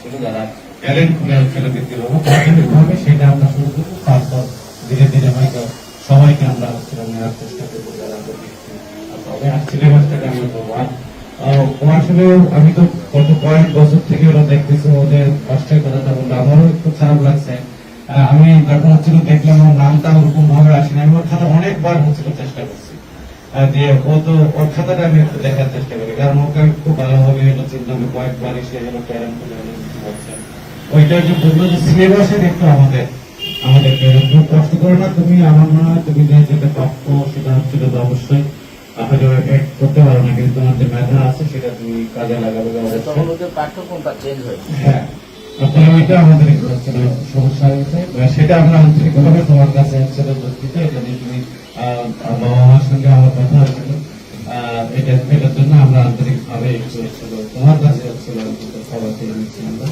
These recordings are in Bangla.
ছিল যারা ট্যালেন্ট খুলে সেটা আমরা শুরু করব। তারপর ধীরে ধীরে হয়তো সবাইকে আমরা নেওয়ার চেষ্টা করব, যারা আমি তো গত কয়েক বছর থেকে ওরা দেখতেছি, ওদের কথাটা আমারও খারাপ লাগছে। আমি যখন হচ্ছিল, দেখলাম ওর নামটা ওরকম ভাবে আসেনি। আমি ওর খাতা অনেকবার হচ্ছিল, চেষ্টা করছি। দিয়ে ও তো ওর খাতাটা আমি একটু দেখার চেষ্টা করি। কারণ ওকে আমি খুব ভালোভাবে হলো চিন্তা আমি কয়েকবার এসে হলো করে হলো ওইটা যে বলল যে সিলেবাসে দেখতো আমাদের আমাদের কষ্ট করে না তুমি আমার মনে হয় তুমি যে যেটা প্রাপ্য সেটা হচ্ছিল তো অবশ্যই হয়তো করতে পারো না কিন্তু তোমার যে মেধা আছে সেটা তুমি কাজে লাগাবে। অবশ্যই। তখন ওদের পাঠ্যক্রমটা চেঞ্জ হয়েছে হ্যাঁ। তারপরে ওইটা আমাদের একটু হচ্ছিল সেটা আমরা আন্তরিকভাবে তোমার কাছে হচ্ছিল দুঃখিত এটা নিয়ে তুমি বাবা মার সঙ্গে আমার কথা হয়েছিল। এটা, এটার জন্য আমরা আন্তরিকভাবে তোমার কাছে খবর দিয়ে নিচ্ছি আমরা।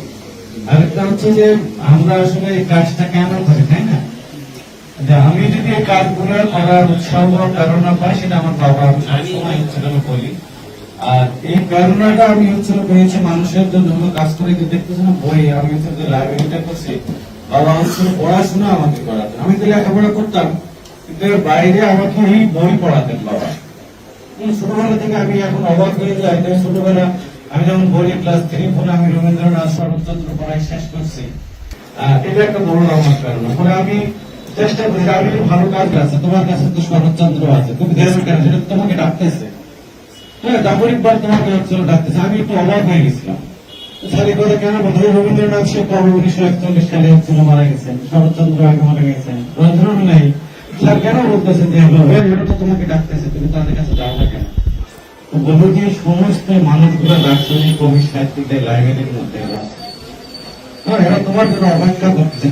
আরেকটা হচ্ছে যে, আমরা আসলে এই কাজটা কেন করি, তাই না? আমি যদি এই কাজগুলো করার উৎসাহ প্রেরণা পাই, সেটা আমার বাবা আমি সবসময় বলি আর এই প্রেরণাটা আমি হচ্ছিল পেয়েছি মানুষের জন্য। কাজ করে দেখতেছি না, বই, আমি হচ্ছে লাইব্রেরিটা করছি। বাবা পড়াশোনা আমাকে করাতেন আমি তো লেখাপড়া করতাম, কিন্তু বাইরে আমাকে বই পড়াতেন বাবা। ছোটবেলা থেকে আমি এখন অবাক হয়ে যাই ছোটবেলা আমি যখন বলি ক্লাস থ্রি আমি রবীন্দ্রনাথ শরৎচন্দ্র পড়াই শেষ করছি। এটা একটা বড় আমার কারণ পরে আমি চেষ্টা করি আমি ভালো কাজ আছে, তোমার কাছে তো শরৎচন্দ্র আছে, তুমি দেবে কেন? সেটা তোমাকে ডাকতেছে। হ্যাঁ দাপরিকবার তোমাকে ডাকতেছে। আমি একটু অবাক হয়ে গেছিলাম।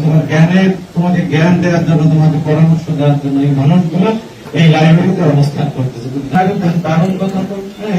তোমার জ্ঞানের, তোমাকে জ্ঞান দেওয়ার জন্য, তোমাকে পরামর্শ দেওয়ার জন্য এই মানুষগুলো এই লাইব্রেরিতে অবস্থান করতেছে। তাদের কথা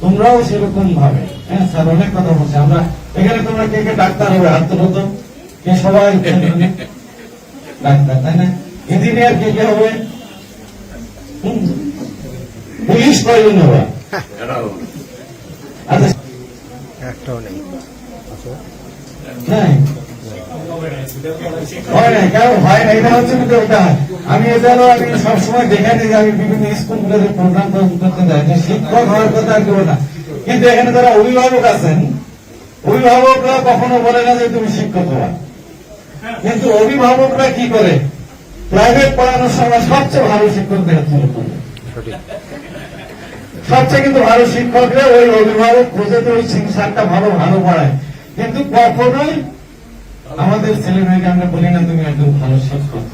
তোমরাও সেরকম ভাবে। হ্যাঁ স্যার অনেক কথা বলছে। আমরা এখানে তোমরা কে কে ডাক্তার হবে? হাত তোলো কে সবাই? ডাক্তার তাই না? ইঞ্জিনিয়ার কে কে হবে? পুলিশ কয়জন হবে? আচ্ছা। একটাও নেই নাই। হয়। কেন হয় না এটা আমি সবসময় দেখে নিই আমি বিভিন্ন স্কুলগুলোতে প্রোগ্রাম করতে যাই। যে শিক্ষক হওয়ার কথা কেউ না। কিন্তু এখানে যারা অভিভাবক আছেন, অভিভাবকরা কখনো বলে না যে তুমি শিক্ষক হওয়া কিন্তু অভিভাবকরা কি করে? প্রাইভেট পড়ানোর সময় সবচেয়ে ভালো শিক্ষকদের হাতে করে সবচেয়ে কিন্তু ভালো শিক্ষকরা ওই অভিভাবক খুঁজে তো ওই শিক্ষাটা ভালো ভালো পড়ায়। কিন্তু কখনোই আমাদের ছেলে মেয়েকে আমরা বলি না তুমি একদম ভালো শিক্ষক।